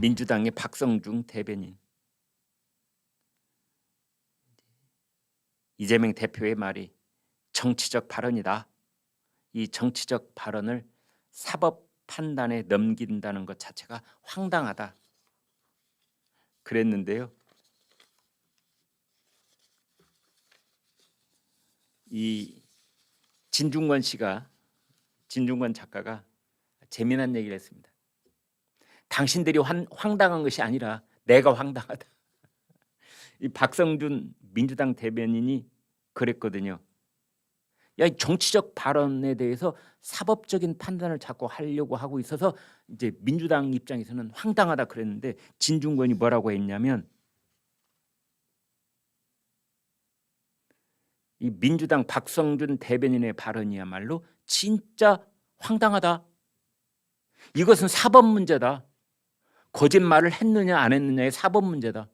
민주당의 박성중 대변인 이재명 대표의 말이 정치적 발언이다. 이 정치적 발언을 사법 판단에 넘긴다는 것 자체가 황당하다. 그랬는데요. 이 진중권 씨가 진중권 작가가 재미난 얘기를 했습니다. 당신들이 환, 황당한 것이 아니라 내가 황당하다. 이 박성준 민주당 대변인이 그랬거든요. 야, 이 정치적 발언에 대해서 사법적인 판단을 자꾸 하려고 하고 있어서 이제 민주당 입장에서는 황당하다 그랬는데 진중권이 뭐라고 했냐면 이 민주당 박성준 대변인의 발언이야말로 진짜 황당하다. 이것은 사법 문제다. 거짓말을 했느냐 안 했느냐의 사법 문제다.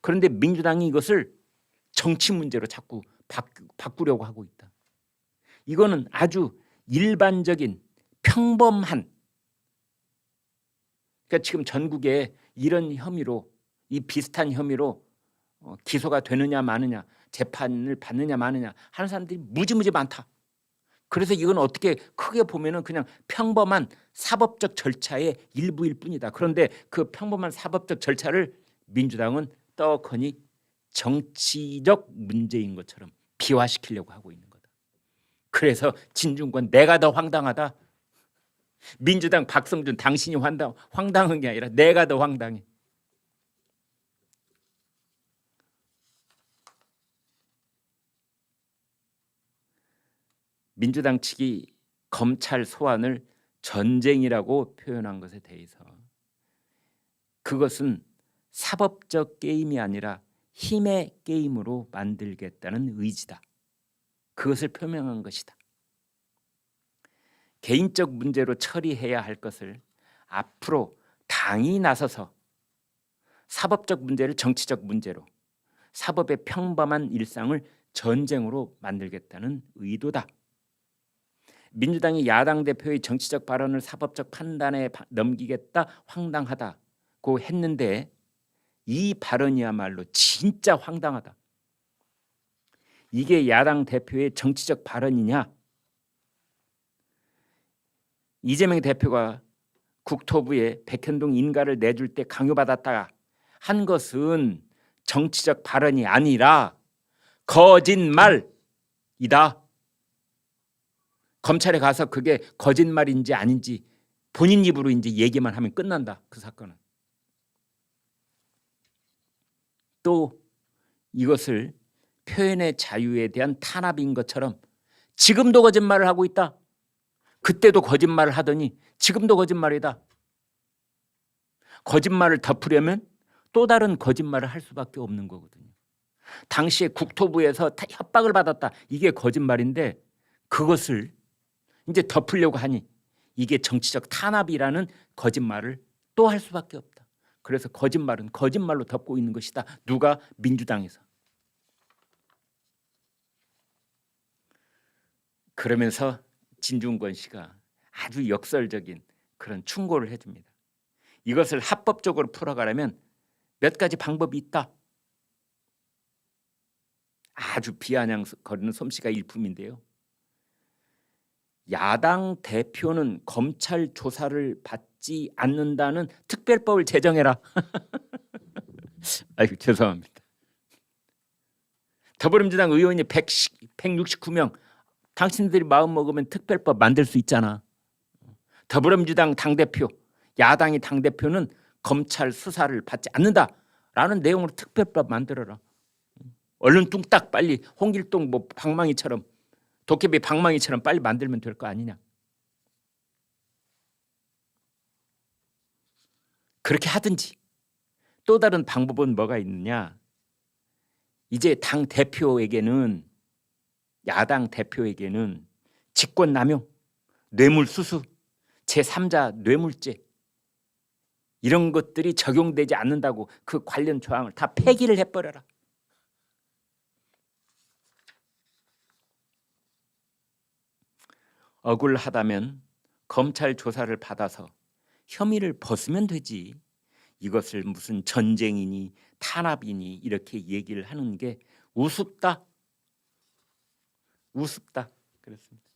그런데 민주당이 이것을 정치 문제로 자꾸 바꾸 려고 하고 있다. 이거는 아주 일반적인 평범한 그러니까 지금 전국에 이런 혐의로 이 비슷한 혐의로 어, 기소가 되느냐 마느냐 재판을 받느냐 마느냐 하는 사람들이 무지무지 많다. 그래서 이건 어떻게 크게 보면은 그냥 평범한 사법적 절차의 일부일 뿐이다. 그런데 그 평범한 사법적 절차를 민주당은 떡하니 정치적 문제인 것처럼 비화시키려고 하고 있는 거다. 그래서 진중권 내가 더 황당하다. 민주당 박성준 당신이 황당, 황당한 게 아니라 내가 더 황당해. 민주당 측이 검찰 소환을 전쟁이라고 표현한 것에 대해서 그것은 사법적 게임이 아니라 힘의 게임으로 만들겠다는 의지다. 그것을 표명한 것이다. 개인적 문제로 처리해야 할 것을 앞으로 당이 나서서 사법적 문제를 정치적 문제로 사법의 평범한 일상을 전쟁으로 만들겠다는 의도다. 민주당이 야당 대표의 정치적 발언을 사법적 판단에 넘기겠다 황당하다고 했는데 이 발언이야말로 진짜 황당하다. 이게 야당 대표의 정치적 발언이냐? 이재명 대표가 국토부에 백현동 인가를 내줄 때 강요받았다 한 것은 정치적 발언이 아니라 거짓말이다. 검찰에 가서 그게 거짓말인지 아닌지 본인 입으로 이제 얘기만 하면 끝난다. 그 사건은. 또 이것을 표현의 자유에 대한 탄압인 것처럼 지금도 거짓말을 하고 있다. 그때도 거짓말을 하더니 지금도 거짓말이다. 거짓말을 덮으려면 또 다른 거짓말을 할 수밖에 없는 거거든요. 당시에 국토부에서 협박을 받았다. 이게 거짓말인데 그것을 이제 덮으려고 하니 이게 정치적 탄압이라는 거짓말을 또 할 수밖에 없다. 그래서 거짓말은 거짓말로 덮고 있는 것이다. 누가 민주당에서. 그러면서 진중권 씨가 아주 역설적인 그런 충고를 해줍니다. 이것을 합법적으로 풀어가려면 몇 가지 방법이 있다. 아주 비아냥거리는 솜씨가 일품인데요. 야당 대표는 검찰 조사를 받지 않는다는 특별법을 제정해라. 아이고 죄송합니다. 더불어민주당 의원이 1 169명 당신들이 마음 먹으면 특별법 만들 수 있잖아. 더불어민주당 당대표, 야당이 당대표는 검찰 수사를 받지 않는다라는 내용으로 특별법 만들어라. 얼른 뚱딱 빨리 홍길동 뭐 방망이처럼 도깨비 방망이처럼 빨리 만들면 될 거 아니냐. 그렇게 하든지 또 다른 방법은 뭐가 있느냐? 이제 당 대표에게는 야당 대표에게는 직권 남용, 뇌물 수수, 제3자 뇌물죄 이런 것들이 적용되지 않는다고 그 관련 조항을 다 폐기를 해버려라. 억울하다면 검찰 조사를 받아서 혐의를 벗으면 되지. 이것을 무슨 전쟁이니 탄압이니 이렇게 얘기를 하는 게 우습다. 우습다. 그렇습니다.